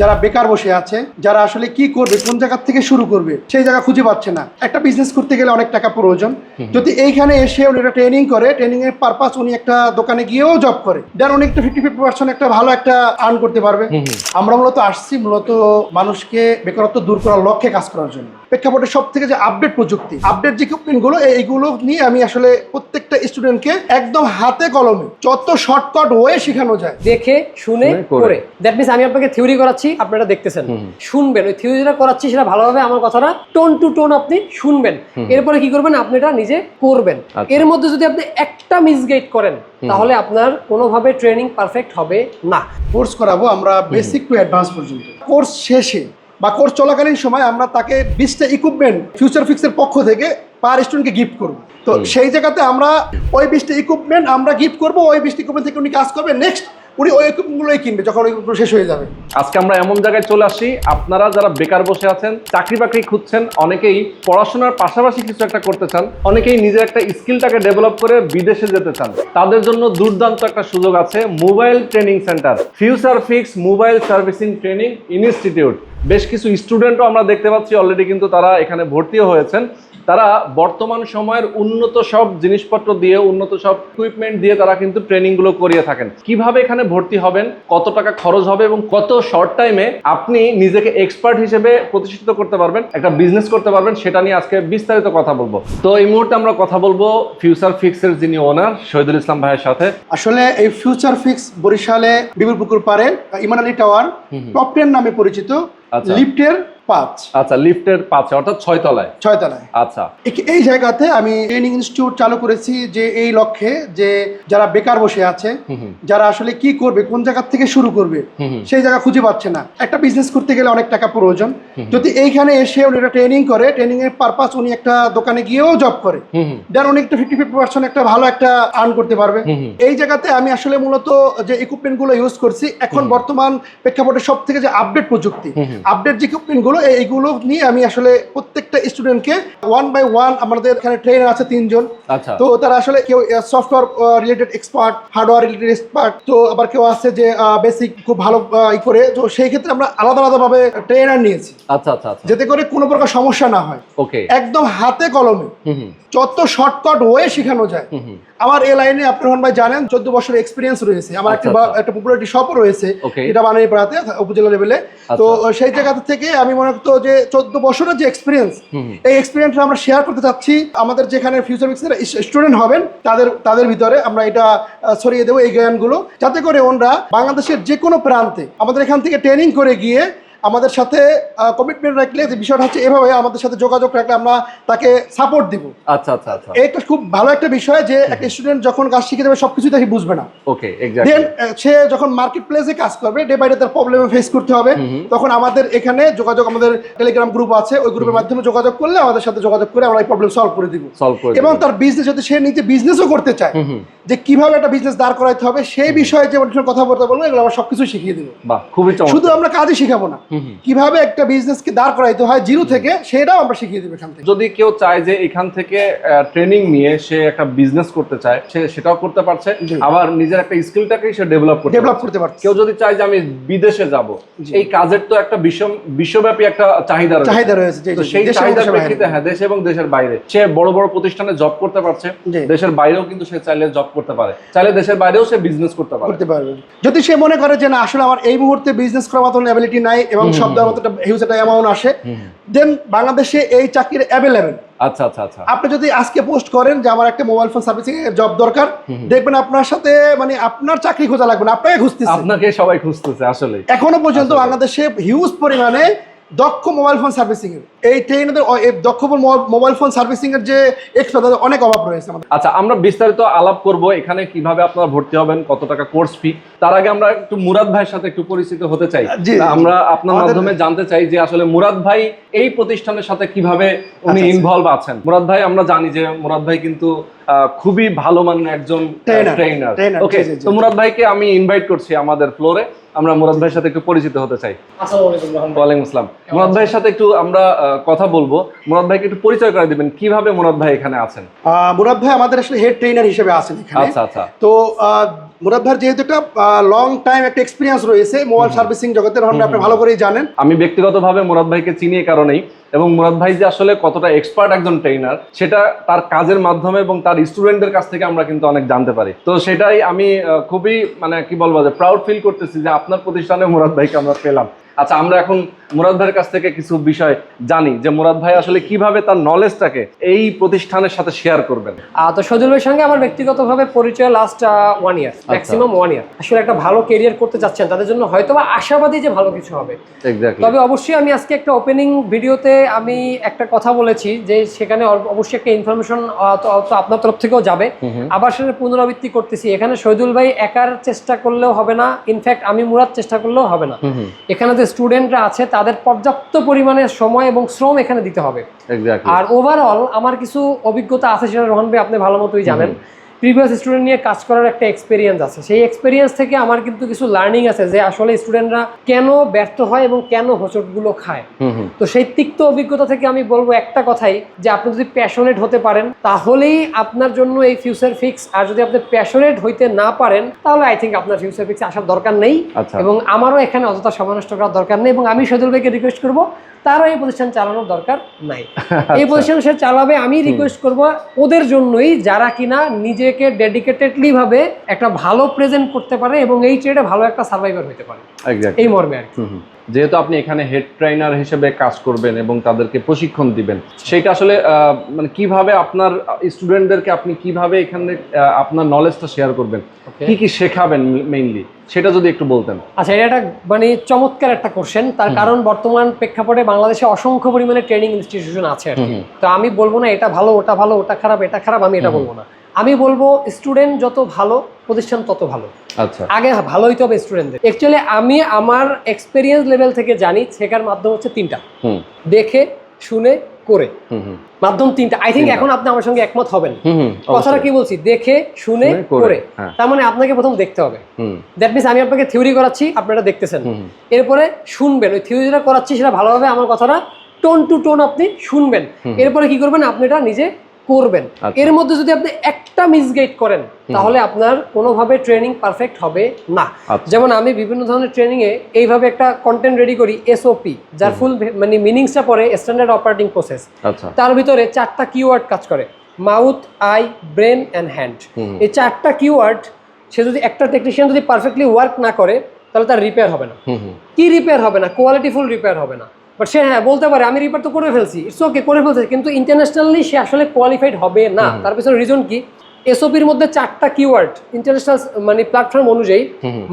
যারা বেকার বসে আছে যারা আসলে কি করবে কোন জায়গা থেকে শুরু করবে সেই জায়গা খুঁজে পাচ্ছে না। একটা বিজনেস করতে গেলে অনেক টাকা প্রয়োজন। যদি এইখানে এসে উনি একটা ট্রেনিং করে ট্রেনিং এর পারপাস উনি একটা দোকানে গিয়েও জব করে দেন উনি একটা ফিফটি ফিফটি পার্সেন্ট একটা ভালো একটা আর্ন করতে পারবে। আমরা মূলত আসছি মূলত মানুষকে বেকারত্ব দূর করার লক্ষ্যে কাজ করার জন্য। প্রেক্ষাপটে সব থেকে যে আপডেট প্রযুক্তি আপডেট যে equipment গুলো এই- এইগুলো নিয়ে আমি আসলে প্রত্যেকটা স্টুডেন্টকে একদম হাতে কলমে যত শর্টকাট ওয়ে শেখানো যায়। দেখে শুনে করে। দ্যাট মিনস আমি আপনাকে থিওরি করাচ্ছি আপনারা দেখতেছেন। শুনবেন। ওই থিওরি যেটা করাচ্ছি সেটা ভালোভাবে আমার কথাটা টোন টু টোন আপনি শুনবেন। এরপরে কি করবেন? আপনি এটা নিজে করবেন। আচ্ছা। এর মধ্যে যদি আপনি একটা মিসগাইড করেন তাহলে আপনার কোনোভাবে ট্রেনিং পারফেক্ট হবে না। কোর্স করাবো আমরা বেসিক টু অ্যাডভান্স পর্যন্ত। কোর্স শেষে বা কোর্স চলাকালীন সময় আমরা তাকে বিশটা ইকুইপমেন্ট ফিউচার ফিক্সের পক্ষ থেকে পার স্টুডেন্টকে গিফট করব। তো সেই জায়গাতে আমরা ওই বিশটা ইকুইপমেন্ট আমরা গিফট করব ওই বিশটা ইকুইপমেন্ট থেকে উনি কাজ করবে। নেক্সট উনি ওই ইকুইপমেন্টগুলোই কিনবে যখন ওই শেষ হয়ে যাবে। আজকে আমরা এমন জায়গায় চলে আসি, আপনারা যারা বেকার বসে আছেন, চাকরি বাকরি খুঁজছেন, অনেকেই পড়াশোনার পাশাপাশি কিছু একটা করতে চান, অনেকেই নিজের একটা স্কিলটাকে ডেভেলপ করে বিদেশে যেতে চান। তাদের জন্য দুর্দান্ত একটা সুযোগ আছে mobile training centre, future fix mobile servicing training institute. বেশ কিছু স্টুডেন্টও আমরা দেখতে পাচ্ছি, অলরেডি কিন্তু তারা এখানে ভর্তিও হয়েছেন। তারা বর্তমান সময়ের উন্নত সব জিনিসপত্র দিয়ে উন্নত সব ইকুইপমেন্ট দিয়ে তারা কিন্তু ট্রেনিংগুলো করিয়ে থাকেন। কীভাবে এখানে ভর্তি হবেন কত টাকা খরচ হবে এবং কত শর্ট টাইমে আপনি নিজেকে এক্সপার্ট হিসেবে প্রতিষ্ঠিত করতে পারবেন একটা বিজনেস করতে পারবেন সেটা নিয়ে আজকে বিস্তারিত কথা বলব। তো এই মুহূর্তে আমরা কথা বলব ফিউচার ফিক্সের যিনি ওনার শহীদুল ইসলাম ভাইয়ের সাথে। আসলে এই ফিউচার ফিক্স বরিশালে বিপুল পুকুর পারে Iman Ali tower top ten নামে পরিচিত। লিফটের পাঁচ। আচ্ছা লিফটের পাঁচে অর্থাৎ ছয় তলায়। ছয়তলায়। আচ্ছা। এই- এই জায়গাতে আমি ট্রেনিং ইনস্টিটিউট চালু করেছি যে এই লক্ষ্যে যে যারা বেকার বসে আছে যারা আসলে কি করবে কোন জায়গা থেকে শুরু করবে সেই জায়গা খুঁজে পাচ্ছে না। একটা বিজনেস করতে গেলে অনেক টাকা প্রয়োজন। যদি এইখানে এসে উনি একটা ট্রেনিং করে ট্রেনিং এর পারপাস উনি একটা দোকানে গিয়েও জব করে দেন উনি একটা ফিফটি ফিফটি পার্সেন্ট একটা ভালো একটা আর্ন করতে পারবে। এই জায়গাতে আমি আসলে মূলত যে ইকুইপমেন্টগুলো ইউজ করছি এখন বর্তমান প্রেক্ষাপটে সব থেকে যে আপডেট প্রযুক্তি আপডেট যে ইকুইপমেন্টগুলো এইগুলো নিয়ে আমি আসলে প্রত্যেকটা স্টুডেন্টকে ওয়ান বাই ওয়ান আমাদের এখানে ট্রেনার আছে তিনজন। আচ্ছা। তো তারা আসলে কেউ software related expert hardware related expert তো আবার কেউ আছে যে বেসিক খুব ভালো ই করে। তো সেই ক্ষেত্রে আমরা আলাদা আলাদাভাবে ট্রেনার নিয়েছি। আচ্ছা আচ্ছা আচ্ছা। যাতে করে কোনো প্রকার সমস্যা না হয়। ওকে একদম হাতে কলমে। যত শর্টকাট ওয়ে শেখানো যায় আমার এই লাইনে আপনি রহমান ভাই জানেন চোদ্দ বছর এক্সপিরিয়েন্স রয়েছে। আমার একটা আচ্ছা, আচ্ছা। একটা পপুলারিটি শপও রয়েছে এটা যেটা বানাই পাড়াতে উপজেলা লেভেলে তো সেই জায়গা থেকে আমি মনে করতো যে চোদ্দ বছরের যে এক্সপিরিয়েন্স এই এক্সপিরিয়েন্সটা আমরা শেয়ার করতে চাচ্ছি। আমাদের যেখানে ফিউচার মিক্সের স্টুডেন্ট হবেন তাদের তাদের ভিতরে আমরা এটা ছড়িয়ে দেবো এই জ্ঞানগুলো। যাতে করে ওনরা বাংলাদেশের যে কোনো প্রান্তে আমাদের এখান থেকে ট্রেনিং করে গিয়ে আমাদের সাথে কমিটমেন্ট রাখলে যে বিষয়টা হচ্ছে এভাবে আমাদের সাথে যোগাযোগ রাখলে আমরা তাকে সাপোর্ট দিব। আচ্ছা আচ্ছা আচ্ছা। এটা খুব ভালো একটা বিষয় যে একটা স্টুডেন্ট যখন কাজ শিখে যাবে সবকিছু তাকে বুঝবে না। ওকে দেন সে যখন মার্কেট প্লেসে কাজ করবে ডে বাই ডে তার প্রবলেম ফেস করতে হবে। তখন আমাদের এখানে যোগাযোগ আমাদের টেলিগ্রাম গ্রুপ আছে ওই গ্রুপের মাধ্যমে যোগাযোগ করলে আমাদের সাথে যোগাযোগ করে আমরা এই প্রবলেম সলভ করে দিব। সলভ করে এবং তার বিজনেস যদি সে নিজে বিজনেসও করতে চায় যে কীভাবে একটা বিজনেস দাঁড় করাইতে হবে সেই বিষয়ে যে সঙ্গে কথাবার্তা বলব এগুলো আমরা সবকিছু শিখিয়ে দিব। বাহ খুবই শুধু আমরা কাজই শিখাবো না। কীভাবে একটা বিজনেসকে দাঁড় করাইতে হয় জিরো থেকে সেটাও আমরা শিখিয়ে দেবো এখান থেকে। যদি কেউ চায় যে এখান থেকে ট্রেনিং নিয়ে সে একটা বিজনেস করতে চায় সে সেটাও করতে পারছে আবার নিজের একটা স্কিলটাকে সে ডেভেলপ করতে ডেভেলপ করতে পারছে। কেউ যদি চায় যে আমি বিদেশে যাব এই কাজের তো একটা বিশ্ব বিশ্বব্যাপী একটা চাহিদা রয়েছে। চাহিদা রয়েছে সেই দেশে এবং চাহিদার দেশের প্রেক্ষিতে হ্যাঁ দেশে এবং দেশের বাইরে। সে বড় বড় প্রতিষ্ঠানে জব করতে পারছে দেশের বাইরেও কিন্তু সে চাইলে জব করতে পারে। চাইলে দেশের বাইরেও সে বিজনেস করতে পারে। করতে পারবে। যদি সে মনে করে যে না আসলে আমার এই মুহূর্তে বিজনেস করার মতো অ্যাবিলিটি নাই এবং সব দেওয়ার মতো একটা হিউজ একটা অ্যামাউন্ট আসে। দেন বাংলাদেশে এই চাকরির অ্যাভেলেবেল আচ্ছা আচ্ছা আচ্ছা। আপনি যদি আজকে পোস্ট করেন যে আমার একটা মোবাইল ফোন সার্ভিসিং এর জব দরকার দেখবেন আপনার সাথে মানে আপনার চাকরি খোঁজা লাগবে না আপনাকে খুঁজতেছে। আপনাকে সবাই খুঁজতেছে আসলে এখনও পর্যন্ত বাংলাদেশে হিউজ পরিমাণে দক্ষ মোবাইল ফোন সার্ভিসিং এর। এই ট্রেনের দক্ষ মোবাইল ফোন সার্ভিসিং এর যে তাদের অনেক অভাব রয়েছে আমাদের। আচ্ছা আমরা বিস্তারিত আলাপ করব এখানে কীভাবে আপনারা ভর্তি হবেন কত টাকা কোর্স ফি তার আগে আমরা একটু মুরাদ ভাইয়ের সাথে একটু পরিচিত হতে চাই। আমরা আপনার মাধ্যমে জানতে চাই যে আসলে মুরাদ ভাই এই প্রতিষ্ঠানের সাথে কীভাবে উনি আচ্ছা, আচ্ছা। ইনভলভ আছেন। মুরাদ ভাই আমরা জানি যে মুরাদ ভাই কিন্তু আহ, খুবই ভালো মানের একজন ট্রেনার ওকে। তো মুরাদ ভাইকে আমি ইনভাইট করছি আমাদের ফ্লোরে আমরা মুরাদ ভাইয়ের সাথে একটু পরিচিত হতে চাই। ওয়ালাইকুম আসসালাম। মুরাদ ভাইয়ের সাথে একটু আমরা কথা বলব। মুরাদ ভাইকে একটু পরিচয় করে দিবেন কীভাবে মুরাদ ভাই এখানে আছেন? মুরাদ ভাই আমাদের আসলে হেড ট্রেনার হিসেবে আছেন এখানে। আচ্ছা আচ্ছা। তো মুরাদ ভাইয়ের যেহেতু একটা লং টাইম একটা এক্সপিরিয়েন্স রয়েছে মোবাইল সার্ভিসিং জগতের রহমান আপনি ভালো করেই জানেন। আমি ব্যক্তিগতভাবে মুরাদ ভাইকে চিনি এই কারণেই এবং মুরাদ ভাই যে আসলে কতটা এক্সপার্ট একজন ট্রেনার সেটা তার কাজের মাধ্যমে এবং তার স্টুডেন্টদের কাছ থেকে আমরা কিন্তু অনেক জানতে পারি। তো সেটাই আমি খুবই মানে কি বলব যে প্রাউড ফিল করতেছি যে আপনার প্রতিষ্ঠানে মুরাদ ভাইকে আমরা পেলাম। আচ্ছা আমরা এখন মুরাদ ভাইয়ের কাছ থেকে কিছু বিষয় জানি যে মুরাদ ভাই আসলে কীভাবে তার নলেজটাকে এই প্রতিষ্ঠানের সাথে শেয়ার করবেন? তো সজল ভাইয়ের সঙ্গে আমার ব্যক্তিগতভাবে পরিচয় last one year maximum one year আসলে একটা ভালো কেরিয়ার করতে চাচ্ছেন তাদের জন্য হয়তো বা আশাবাদী যে ভালো কিছু হবে। তবে অবশ্যই আমি আজকে একটা ওপেনিং ভিডিওতে আমি একটা কথা বলেছি যে সেখানে অবশ্যই একটা ইনফরমেশন আপনার তরফ থেকেও যাবে। আবার সেটা পুনরাবৃত্তি করতেছি। এখানে শহীদুল ভাই একার চেষ্টা করলেও হবে না। ইনফ্যাক্ট আমি মুরাদ চেষ্টা করলেও হবে না। এখানে যে স্টুডেন্টরা আছে তাদের পর্যাপ্ত পরিমাণে সময় এবং শ্রম এখানে দিতে হবে। আর ওভারঅল আমার কিছু অভিজ্ঞতা আছে সেটা রোহন ভাই আপনি ভালো মতোই জানেন। প্রিভিয়াস স্টুডেন্ট নিয়ে কাজ করার একটা এক্সপিরিয়েন্স আছে। সেই এক্সপিরিয়েন্স থেকে আমার কিন্তু কিছু লার্নিং আছে যে আসলে স্টুডেন্টরা কেন ব্যর্থ হয় এবং কেন হোঁচটগুলো খায়। তো সেই তিক্ত অভিজ্ঞতা থেকে আমি বলব একটা কথাই যে আপনি যদি প্যাশনেট হতে পারেন তাহলেই আপনার জন্য এই ফিউচার ফিক্স আর যদি আপনি প্যাশনেট হইতে না পারেন তাহলে আই থিঙ্ক আপনার ফিউচার ফিক্স আসার দরকার নেই। আচ্ছা। এবং আমারও এখানে অযথা সময় নষ্ট করার দরকার নেই। এবং আমি সদুল ভাইকে রিকোয়েস্ট করব তারও এই প্রতিষ্ঠান চালানোর দরকার নাই। এই প্রতিষ্ঠান সে চালাবে আমি রিকোয়েস্ট করব ওদের জন্যই যারা কিনা নিজেকে ডেডিকেটেডলি ভাবে একটা ভালো প্রেজেন্ট করতে পারে এবং এই ট্রেডে ভালো একটা সার্ভাইভার হতে পারে। এই মর্মে আর কি। যেহেতু আপনি এখানে হেড ট্রেনার হিসেবে কাজ করবেন এবং তাদেরকে প্রশিক্ষণ দিবেন সেটা আসলে মানে কীভাবে আপনার স্টুডেন্টদেরকে আপনি কীভাবে এখানে আপনার নলেজটা শেয়ার করবেন. কি কি শেখাবেন মেইনলি সেটা যদি একটু বলতেন। আচ্ছা এটা একটা মানে চমৎকার একটা কোশ্চেন তার কারণ বর্তমান প্রেক্ষাপটে বাংলাদেশে অসংখ্য পরিমাণে ট্রেনিং ইনস্টিটিউশন আছে আর কি। তো আমি বলব না এটা ভালো ওটা ভালো ওটা খারাপ এটা খারাপ আমি এটা বলব না। আমি বলব স্টুডেন্ট যত ভালো প্রতিষ্ঠান তত ভালো। আচ্ছা। আগে ভালো হইতে হবে স্টুডেন্টদের অ্যাকচুয়ালি আমি আমার এক্সপিরিয়েন্স লেভেল থেকে জানি শেখার মাধ্যম হচ্ছে তিনটা। দেখে শুনে করে। মাধ্যম তিনটা। আই থিঙ্ক এখন আপনি আমার সঙ্গে একমত হবেন। কথাটা কি বলছি? দেখে শুনে করে, হ্যাঁ। তার মানে আপনাকে প্রথম দেখতে হবে। হুম। দ্যাট মিনস আমি আপনাকে থিওরি করাচ্ছি আপনারা দেখতেছেন। এরপরে শুনবেন। ওই থিওরি যেটা করাচ্ছি সেটা ভালোভাবে আমার কথাটা টোন টু টোন আপনি শুনবেন। এরপরে কি করবেন? আপনি এটা নিজে করবেন। আচ্ছা। এর মধ্যে যদি আপনি একটা মিসগাইড করেন তাহলে আপনার কোনোভাবে ট্রেনিং পারফেক্ট হবে না। আচ্ছা। যেমন আমি বিভিন্ন ধরনের ট্রেনিং এ এইভাবে একটা কন্টেন্ট রেডি করি এসওপি যার ফুল মানে মিনিংসটা পরে স্ট্যান্ডার্ড অপারেটিং প্রসেস তার ভিতরে চারটা কিওয়ার্ড কাজ করে mouth eye brain and hand এই চারটা কিওয়ার্ড সে যদি একটা টেকনিশিয়ান যদি পারফেক্টলি ওয়ার্ক না করে তাহলে তার রিপেয়ার হবে না। কি রিপেয়ার হবে না? কোয়ালিটিফুল রিপেয়ার হবে না। বাট সে হ্যাঁ বলতে পারে আমি রিপেয়ার তো করে ফেলছি ইটস ওকে করে ফেলছে। কিন্তু ইন্টারন্যাশনালি সে আসলে কোয়ালিফাইড হবে না। তার পিছনে রিজন কি? এসওপির মধ্যে চারটা কিওয়ার্ড ইন্টারন্যাশনাল মানে প্ল্যাটফর্ম অনুযায়ী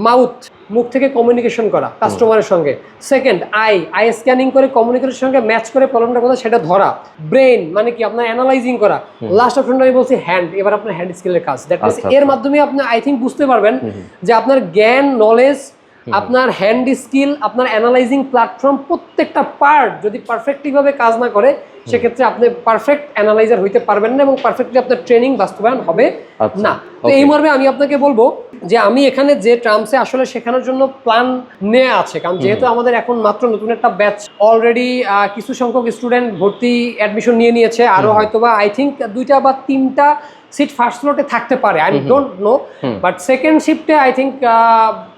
মাউথ মুখ থেকে কমিউনিকেশন করা কাস্টমারের সঙ্গে। সেকেন্ড আই আই স্ক্যানিং করে কমিউনিকেশনের সঙ্গে ম্যাচ করে প্রবলেমটা কোথায়? সেটা ধরা। ব্রেন মানে কি? আপনার অ্যানালাইজিং করা। লাস্ট অপশনটা আমি বলছি হ্যান্ড এবার আপনার হ্যান্ড স্কিলের কাজ। দ্যাট মিনস আচ্ছা, এর মাধ্যমে আপনি আই থিঙ্ক বুঝতে পারবেন যে আপনার জ্ঞান নলেজ আপনার হ্যান্ড স্কিল আপনার অ্যানালাইজিং প্ল্যাটফর্ম প্রত্যেকটা পার্ট যদি পারফেক্টলি ভাবে কাজ না করে সেক্ষেত্রে আপনি পারফেক্ট অ্যানালাইজার হইতে পারবেন না এবং পারফেক্টলি আপনার ট্রেনিং বাস্তবায়ন হবে আচ্ছা, না। তো এই মর্মে আমি আপনাকে বলব যে আমি এখানে যে টার্মসে আসলে শেখানোর জন্য প্ল্যান নেওয়া আছে কারণ যেহেতু আমাদের এখন মাত্র নতুন একটা ব্যাচ অলরেডি কিছু সংখ্যক স্টুডেন্ট ভর্তি অ্যাডমিশন নিয়ে নিয়েছে আরও হয়তোবা আই থিঙ্ক দুইটা বা তিনটা সিট ফার্স্ট ফ্লোটে থাকতে পারে I don't know but second শিফটে আই থিঙ্ক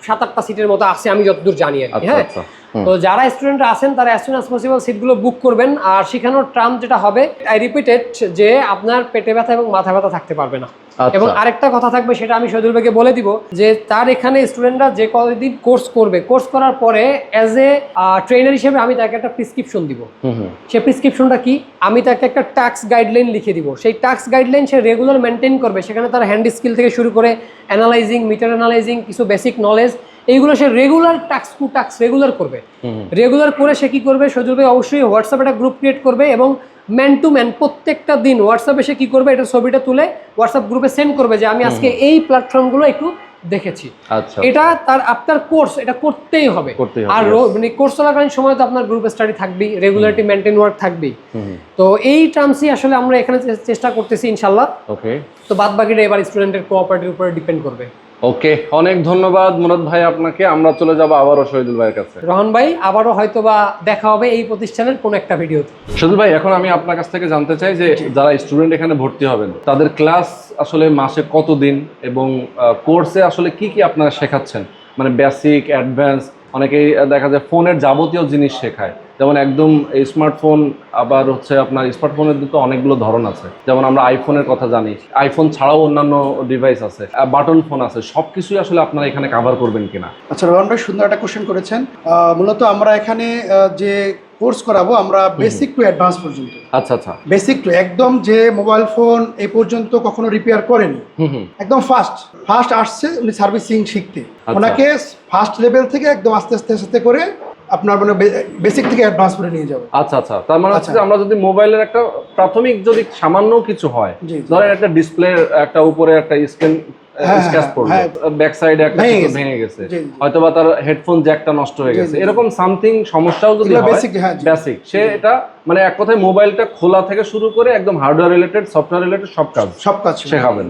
সাত আটটা সিটের মতো আছে আমি যতদূর জানি আর কি আচ্ছা হ্যাঁ? আচ্ছা তো যারা স্টুডেন্ট আছেন তারা অ্যাজ সুন অ্যাজ পসিবল সিটগুলো বুক করবেন আর শেখানোর ট্রাম যেটা হবে আই রিপিটেড যে আপনার পেটে ব্যথা এবং মাথা ব্যথা থাকতে পারবে না। এবং আরেকটা কথা থাকবে সেটা আমি শহীদুল ভাইকে বলে দিব যে তার এখানে স্টুডেন্টরা যে কদিন কোর্স করবে কোর্স করার পরে অ্যাজ এ ট্রেনার হিসেবে আমি তাকে একটা প্রিসক্রিপশন দিব। সে প্রিসক্রিপশনটা কি? আমি তাকে একটা টাস্ক গাইডলাইন লিখে দিব। সেই টাস্ক গাইডলাইন সে রেগুলার মেনটেন করবে সেখানে তার হ্যান্ড স্কিল থেকে শুরু করে অ্যানালাইজিং মিটার অ্যানালাইজিং কিছু বেসিক নলেজ এইগুলো সে regular task to task regular করবে। রেগুলার করে সে কি করবে সজল ভাই অবশ্যই হোয়াটসঅ্যাপে একটা গ্রুপ ক্রিয়েট করবে এবং ম্যান টু ম্যান প্রত্যেকটা দিন হোয়াটসঅ্যাপে সে কি করবে? এটা ছবিটা তুলে হোয়াটসঅ্যাপ গ্রুপে সেন্ড করবে যে আমি আজকে এই প্ল্যাটফর্মগুলো একটু দেখেছি। আচ্ছা। এটা তার আপনার কোর্স এটা করতেই হবে। আর মানে কোর্স চলাকালীন সময় তো আপনার গ্রুপ স্টাডি থাকবেই রেগুলারিটি মেনটেন ওয়ার্ক থাকবেই। তো এই টার্মসই আসলে আমরা এখানে চেষ্টা করতেছি ইনশাল্লাহ ওকে তো বাদ বাকিটা এবার স্টুডেন্টের কোঅপারেটির উপরে ডিপেন্ড করবে। ওকে অনেক ধন্যবাদ মুরাদ ভাই আপনাকে। আমরা চলে যাব আবারও শহীদুল ভাইয়ের কাছে। রহন ভাই আবারও হয়তো বা দেখা হবে এই প্রতিষ্ঠানের কোনো একটা ভিডিওতে শহীদুল ভাই এখন আমি আপনার কাছ থেকে জানতে চাই যে যারা স্টুডেন্ট এখানে ভর্তি হবেন তাদের ক্লাস আসলে মাসে কত দিন এবং কোর্সে আসলে কি কি আপনারা শেখাচ্ছেন? মানে বেসিক অ্যাডভান্স অনেকেই দেখা যায় ফোনের যাবতীয় জিনিস শেখায়। যেমন একদম স্মার্টফোন আবার হচ্ছে আপনার স্মার্টফোনের তো অনেকগুলো ধরন আছে। যেমন আমরা আইফোনের কথা জানি। আইফোন ছাড়াও অন্যান্য ডিভাইস আছে বাটন ফোন আছে সব কিছুই আসলে আপনারা এখানে কাভার করবেন কিনা। আচ্ছা রোহন ভাই সুন্দর একটা কোশ্চেন করেছেন। মূলত আমরা এখানে যে কোর্স করাবো আমরা বেসিক টু অ্যাডভান্স পর্যন্ত। আচ্ছা আচ্ছা। বেসিক টু একদম যে মোবাইল ফোন এ পর্যন্ত কখনো রিপেয়ার করেনি। একদম ফার্স্ট ফার্স্ট আসছে উনি সার্ভিসিং শিখতে। আচ্ছা। ওনাকে ফার্স্ট লেভেল থেকে একদম আস্তে আস্তে আস্তে করে আপনার মানে বেসিক থেকে অ্যাডভান্স করে নিয়ে যাবে আচ্ছা আচ্ছা তার মানে হচ্ছে আচ্ছা। আমরা যদি মোবাইলের একটা প্রাথমিক যদি সামান্য কিছু হয়। ধরেন একটা ডিসপ্লে একটা উপরে একটা স্ক্রিন হ্যাঁ, হ্যাঁ, হ্যাঁ। ব্যাক সাইডে একটা ভেঙে গেছে। ভেঙে গেছে জি, জি। হয়তো বা তার হেডফোন জ্যাকটা নষ্ট হয়ে গেছে। এরকম সামথিং সমস্যাও যদি হ্যাঁ, বেসিক সে এটা মানে এক কথায় মোবাইলটা খোলা থেকে শুরু করে একদম হার্ডওয়্যার রিলেটেড সফটওয়্যার রিলেটেড সব কাজ সব কাজ শেখাবেন।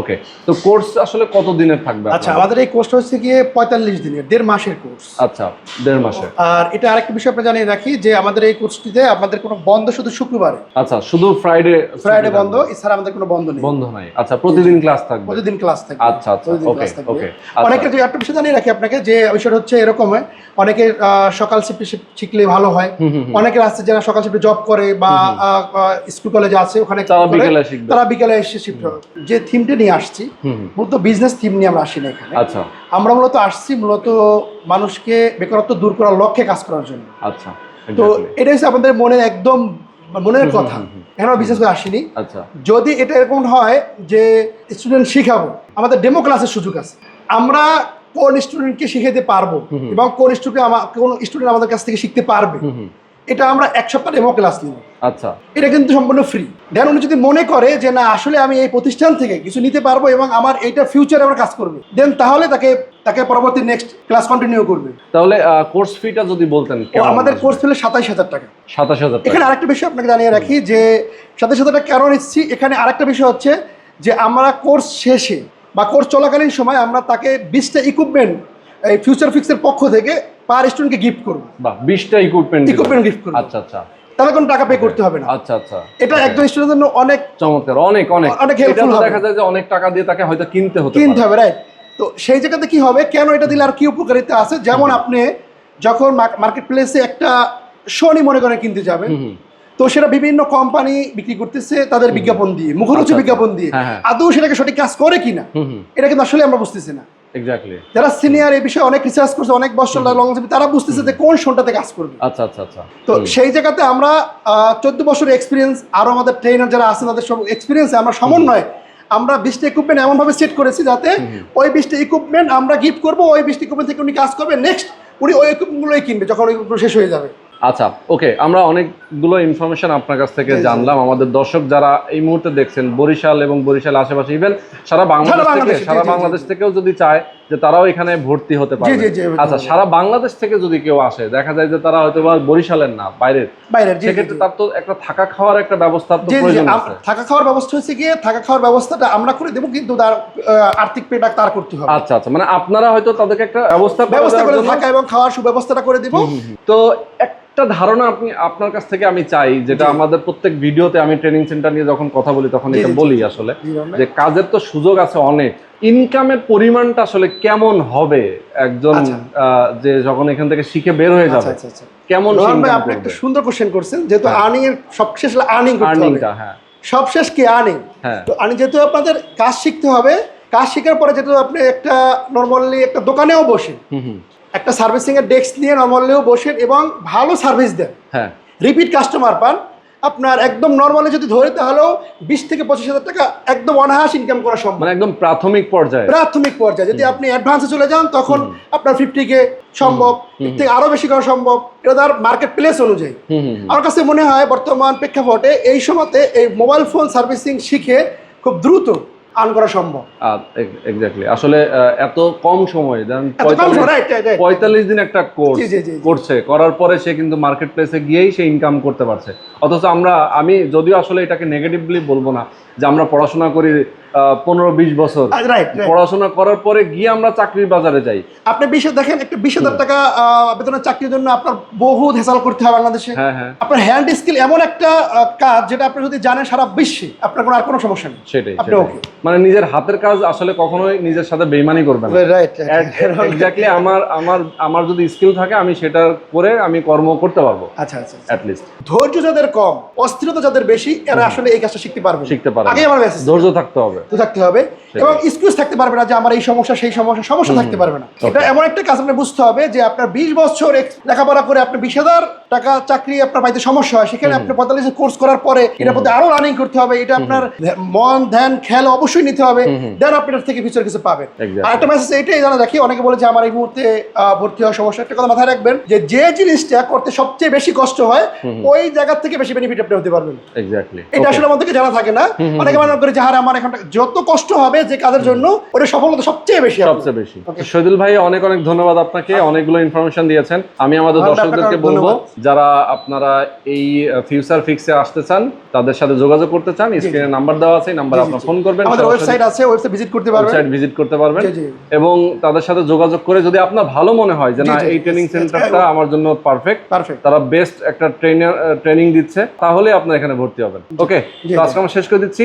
ওকে তো কোর্স আসলে কত দিনের থাকবে আচ্ছা আমাদের এই কোর্সটা হচ্ছে গিয়ে পঁয়তাল্লিশ দিনের দেড় মাসের কোর্স আচ্ছা দেড় মাসে আর এটা আরেকটা বিষয় আপনার জানিয়ে রাখি যে আমাদের এই কোর্সটিতে আমাদের কোনো বন্ধ শুধু শুক্রবারে। আচ্ছা শুধু ফ্রাইডে ফ্রাইডে বন্ধ এছাড়া আমাদের কোনো বন্ধ নেই। বন্ধ নাই। আচ্ছা প্রতিদিন ক্লাস থাকবে। প্রতিদিন ক্লাস থাকে আচ্ছা, আচ্ছা, থাকবে। okay, আচ্ছা। অনেকে যে একটা বিষয় জানিয়ে রাখি আপনাকে যে বিষয়টা হচ্ছে এরকম হয়। অনেকে সকাল শিফটে শিখলে ভালো হয়। অনেকে আছে যারা সকাল শিফটে জব করে বা স্কুল কলেজে আছে ওখানে তারা বিকেলে। এসে শিফট হবে। যে থিমটা নিয়ে আসছি। মূলত বিজনেস থিম নিয়ে আমরা আসি না এখানে। আচ্ছা। আমরা মূলত আসছি মূলত মানুষকে বেকারত্ব দূর করার লক্ষ্যে কাজ করার জন্য। আচ্ছা তো এটা হচ্ছে আমাদের মনের একদম মনের কথা। এখন বিশেষ করে আসিনি। আচ্ছা। যদি এটা এরকম হয় যে স্টুডেন্ট শিখাবো আমাদের ডেমো ক্লাসের সুযোগ আছে। আমরা কোন স্টুডেন্টকে শিখাতে পারব এবং কোন স্টুডেন্ট আমার কোন স্টুডেন্ট আমাদের কাছ থেকে শিখতে পারবে। এটা আমরা এক সপ্তাহ ডেমো ক্লাস নিব। আচ্ছা। এটা কিন্তু সম্পূর্ণ ফ্রি দেন উনি যদি মনে করে যে না আসলে আমি এই প্রতিষ্ঠান থেকে কিছু নিতে পারব এবং আমার এইটা ফিউচারে আমার কাজ করবে দেন তাহলে তাকে তাকে পরবর্তী নেক্সট ক্লাস কন্টিনিউ করবে। তাহলে কোর্স ফিটা যদি বলতেন আমাদের কোর্স ফেলে সাতাইশ হাজার টাকা। সাতাশ হাজার টাকা। এখানে আরেকটা বিষয় আপনাকে জানিয়ে রাখি যে সাথে সাথে একটা কেন নিচ্ছি? এখানে আরেকটা বিষয় হচ্ছে যে আমরা কোর্স শেষে বা কোর্স চলাকালীন সময় আমরা তাকে বিশটা ইকুইপমেন্ট এই ফিউচার ফিক্সের পক্ষ থেকে পার স্টুডেন্টকে গিফট করব। বাহ ইকুইপমেন্ট Equipment gift করব। আচ্ছা আচ্ছা। তাহলে কোনো টাকা পে করতে হবে না। আচ্ছা আচ্ছা। এটা একজন স্টুডেন্টের জন্য অনেক চমৎকার অনেক অনেক। অনেক তো হবে। দেখা যায় যে অনেক টাকা দিয়ে তাকে হয়তো কিনতে হতে কিনতে হবে রাইট তো সেই জায়গাতে কি হবে? কেন এটা দিলে আর কি উপকারিতা আছে? যেমন আপনি যখন মার্কেট প্লেসে একটা শনি মনে করে কিনতে যাবেন। তো সেটা বিভিন্ন কোম্পানি বিক্রি করতেছে তাদের বিজ্ঞাপন দিয়ে মুখরোচক আচ্ছা, আচ্ছা। বিজ্ঞাপন দিয়ে। হ্যাঁ, হ্যাঁ। আদৌ সেটাকে সঠিক কাজ করে কিনা? এটা কিন্তু আসলে আমরা বুঝতেছি না। এক্স্যাক্টলি যারা সিনিয়র এই বিষয়ে অনেক রিসার্চ করছে অনেক বছর লং তারা বুঝতেছে যে কোন শোনটাতে কাজ করবে। আচ্ছা আচ্ছা আচ্ছা। তো সেই জায়গাতে আমরা চোদ্দ বছরের এক্সপিরিয়েন্স আরও আমাদের ট্রেনার যারা আছেন তাদের সব এক্সপিরিয়েন্স আমরা সমন্বয়ে আমরা বিশটা ইকুইপমেন্ট এমনভাবে সেট করেছি যাতে ওই বিশটা ইকুইপমেন্ট আমরা গিফট করব ওই বিশটা ইকুইপমেন্ট থেকে উনি কাজ করবে নেক্সট উনি ওই ইকুইপমেন্টগুলোই কিনবে যখন ওই শেষ হয়ে যাবে। আচ্ছা ওকে আমরা অনেকগুলো ইনফরমেশন আপনার কাছ থেকে। জানলাম। আমাদের দর্শক যারা এই মুহূর্তে দেখছেন বরিশাল এবং বরিশাল আশেপাশে ইভেন সারা বাংলাদেশ থেকে সারা বাংলাদেশ থেকেও যদি চায় যে তারাও এখানে ভর্তি হতে পারে আচ্ছা সারা বাংলাদেশ থেকে যদি কেউ আসে দেখা যায় যে তারা হয়তো বরিশালের না বাইরের। বাইরের সেক্ষেত্রে তার তো একটা থাকা খাওয়ার একটা ব্যবস্থা তো প্রয়োজন আছে। থাকা খাওয়ার ব্যবস্থা হচ্ছে গিয়ে থাকা খাওয়ার ব্যবস্থাটা আমরা করে দেবো কিন্তু তার আর্থিক পেটা তার করতে হবে। আচ্ছা আচ্ছা মানে আপনারা হয়তো তাদেরকে একটা ব্যবস্থা ব্যবস্থা করে থাকা এবং খাওয়ার সুব্যবস্থাটা করে দিব। তো একটা ধারণা আপনি আপনার কাছ থেকে আমি চাই যেটা আমাদের প্রত্যেক ভিডিওতে আমি ট্রেনিং সেন্টার নিয়ে যখন কথা বলি তখন এটা। বলি আসলে যে কাজের তো সুযোগ আছে অনেক। ইনকামের পরিমাণটা আসলে কেমন হবে? একজন আচ্ছা। যে যখন এখান থেকে শিখে বের হয়ে আচ্ছা যাবে আচ্ছা কেমন আপনি একটা সুন্দর কোশ্চেন করছেন যেহেতু হ্যাঁ। আর্নিং এর সবশেষ আর্নিং আর্নিংটা হ্যাঁ। সবশেষ কি আর্নিং হ্যাঁ। তো আর্নিং যেহেতু আপনাদের কাজ শিখতে হবে কাজ শেখার পরে যেহেতু আপনি একটা নর্মালি একটা দোকানেও বসেন হুম হুম। একটা সার্ভিসিং এর ডেস্ক নিয়ে নর্মালিও বসেন এবং ভালো সার্ভিস দেন। হ্যাঁ। রিপিট কাস্টমার পান আপনার একদম নর্মালি যদি ধরে তাহলেও বিশ থেকে পঁচিশ হাজার টাকা একদম অনাহাস ইনকাম করা সম্ভব। মানে একদম প্রাথমিক পর্যায়ে। প্রাথমিক পর্যায়ে। যদি আপনি অ্যাডভান্সে চলে যান তখন আপনার ফিফটি কে সম্ভব। থেকে আরও বেশি করা সম্ভব। এটা তার মার্কেট প্লেস অনুযায়ী। আমার কাছে মনে হয় বর্তমান প্রেক্ষাপটে এই সময়তে এই মোবাইল ফোন সার্ভিসিং শিখে খুব দ্রুত আর্ন করা সম্ভব। এক্স্যাক্টলি আসলে এত কম সময় এত পঁয়তাল্লিশ- দিন একটা কোর্স। করছে করার পরে সে কিন্তু মার্কেট প্লেসে গিয়েই সে ইনকাম করতে পারছে। অথচ আমরা আমি যদিও আসলে এটাকে নেগেটিভলি বলব না যে আমরা পড়াশোনা করি পনেরো বিশ বছর। পড়াশোনা করার পরে গিয়ে আমরা চাকরির বাজারে যাই। আপনি বিশ দেখেন একটা বিশ হাজার টাকা বেতনের চাকরির জন্য আপনার বহু হেসাল করতে হয় বাংলাদেশে। হ্যাঁ হ্যাঁ। আপনার হ্যান্ড স্কিল এমন একটা কাজ যেটা আপনি যদি জানেন সারা বিশ্বে আপনার কোনো আর কোনো সমস্যা নেই। সেটাই। মানে নিজের হাতের কাজ আসলে কখনোই নিজের সাথে বেইমানি করবে না। এক্স্যাক্টলি আমার আমার আমার যদি স্কিল থাকে আমি সেটা করে আমি কর্ম করতে পারব। আচ্ছা আচ্ছা অ্যাট লিস্ট ধৈর্য যাদের কম অস্থিরতা যাদের বেশি এরা আসলে এই কাজটা শিখতে পারবে শিখতে পারবে আগে আমার মেসেজ ধৈর্য থাকতে হবে। থাকতে হবে। এবং এক্সকিউজ থাকতে পারবে না যে আমার এই সমস্যা সেই সমস্যা সমস্যা থাকতে পারবে না। এটা এমন একটা কাজ আপনি বুঝতে হবে যে আপনার বিশ বছর লেখাপড়া করে আপনি বিশ হাজার টাকা চাকরি আপনার পাইতে সমস্যা হয় সেখানে আপনি পঁয়তাল্লিশ কোর্স করার পরে এটার আরও রানিং করতে হবে। এটা আপনার মন ধ্যান খেয়াল অবশ্যই নিতে হবে। দেন আপনি এটার থেকে ফিউচার কিছু পাবেন। আর একটা মেসেজ এটাই জানা রাখি অনেকে বলে যে আমার এই মুহূর্তে ভর্তি হওয়ার সমস্যা। একটা কথা মাথায় রাখবেন যে যে জিনিসটা করতে সবচেয়ে বেশি কষ্ট হয় ওই জায়গা থেকে বেশি বেনিফিট আপনি হতে পারবেন। এটা আসলে আমাদেরকে জানা থাকে না। অনেকে মনে করে যে হারে আমার এখন যত কষ্ট হবে যে কাজের জন্য ওটা সফলতা সবচেয়ে বেশি সবচেয়ে বেশি। শহীদুল ভাই অনেক অনেক ধন্যবাদ আপনাকে অনেকগুলো ইনফরমেশন দিয়েছেন। আমি আমাদের দর্শকদেরকে বলব যারা আপনারা এই ফিউচার ফিক্সে আসতে চান তাদের সাথে যোগাযোগ করতে চান স্ক্রিনে নাম্বার দেওয়া আছে নাম্বার আপনার ফোন করবেন আমাদের ওয়েবসাইট আছে ওয়েবসাইট ভিজিট করতে পারবেন। ওয়েবসাইট ভিজিট করতে পারবেন। এবং তাদের সাথে যোগাযোগ করে যদি আপনার ভালো মনে হয় যে না এই ট্রেনিং সেন্টারটা আমার জন্য পারফেক্ট পারফেক্ট তারা বেস্ট একটা ট্রেনার ট্রেনিং দিচ্ছে তাহলে আপনার এখানে ভর্তি হবেন। ওকে তো আজকে আমরা শেষ করে দিচ্ছি।